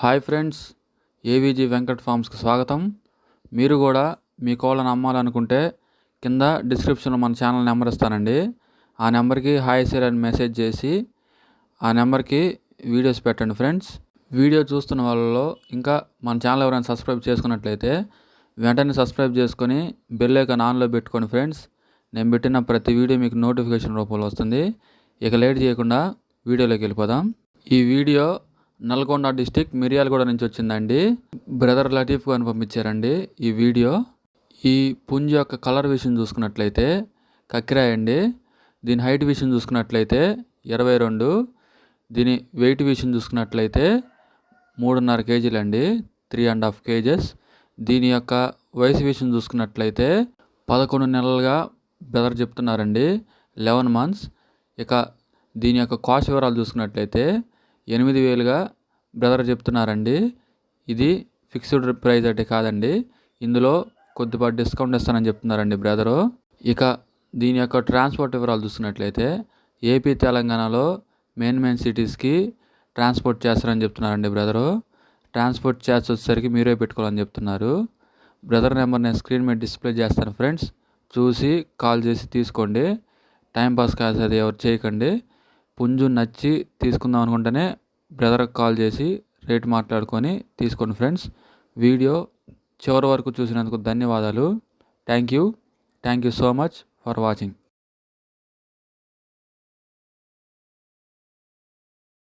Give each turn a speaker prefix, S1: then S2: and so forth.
S1: Hi friends AVG Venkat ఫార్మ్స్కి స్వాగతం. మీరు కూడా మీ కోళ్ళను అమ్మాలనుకుంటే కింద డిస్క్రిప్షన్లో మన ఛానల్ నెంబర్ ఇస్తానండి. ఆ నెంబర్కి హాయ్ సార్ అని మెసేజ్ చేసి ఆ నెంబర్కి వీడియోస్ పెట్టండి ఫ్రెండ్స్. వీడియో చూస్తున్న వాళ్ళలో ఇంకా మన ఛానల్ ఎవరైనా సబ్స్క్రైబ్ చేసుకున్నట్లయితే వెంటనే సబ్స్క్రైబ్ చేసుకొని బెల్ ఐకాన్ ఆన్లో పెట్టుకోండి ఫ్రెండ్స్. నేను పెట్టిన ప్రతి వీడియో మీకు నోటిఫికేషన్ రూపంలో వస్తుంది. ఇక లేట్ చేయకుండా వీడియోలోకి వెళ్ళిపోదాం. ఈ వీడియో నల్గొండ డిస్టిక్ మిర్యాలగూడ నుంచి వచ్చిందండి. బ్రదర్ లటీఫ్ గారిని పంపించారండి ఈ వీడియో. ఈ పుంజ యొక్క కలర్ విషయం చూసుకున్నట్లయితే కక్కిరాయ్ అండి. దీని హైట్ విషయం చూసుకున్నట్లయితే ఇరవై రెండు. దీని వెయిట్ విషయం చూసుకున్నట్లయితే మూడున్నర కేజీలు అండి. Three and half kgs. దీని యొక్క వయసు విషయం చూసుకున్నట్లయితే పదకొండు నెలలుగా బ్రదర్ చెప్తున్నారండి. Eleven months. ఇక దీని యొక్క కాస్ట్ వివరాలు చూసుకున్నట్లయితే ఎనిమిది వేలుగా బ్రదర్ చెప్తున్నారండి. ఇది ఫిక్స్డ్ ప్రైస్ అంటే కాదండి. ఇందులో కొద్దిపాటి డిస్కౌంట్ ఇస్తానని చెప్తున్నారండి బ్రదరు. ఇక దీని యొక్క ట్రాన్స్పోర్ట్ వివరాలు చూసుకున్నట్లయితే ఏపీ తెలంగాణలో మెయిన్ మెయిన్ సిటీస్కి ట్రాన్స్పోర్ట్ చేస్తారని చెప్తున్నారండి బ్రదరు. ట్రాన్స్పోర్ట్ ఛార్జ్ వచ్చేసరికి మీరే పెట్టుకోవాలని చెప్తున్నారు. బ్రదర్ నెంబర్ నేను స్క్రీన్ మీద డిస్ప్లే చేస్తాను ఫ్రెండ్స్. చూసి కాల్ చేసి తీసుకోండి. టైంపాస్ కాదు అది ఎవరు చేయకండి. పుంజు నచ్చి తీసుకుందాం అనుకుంటేనే బ్రదర్కి కాల్ చేసి రేట్ మాట్లాడుకొని తీసుకోండి ఫ్రెండ్స్. వీడియో చివరి వరకు చూసినందుకు ధన్యవాదాలు. Thank you. Thank you so much for watching.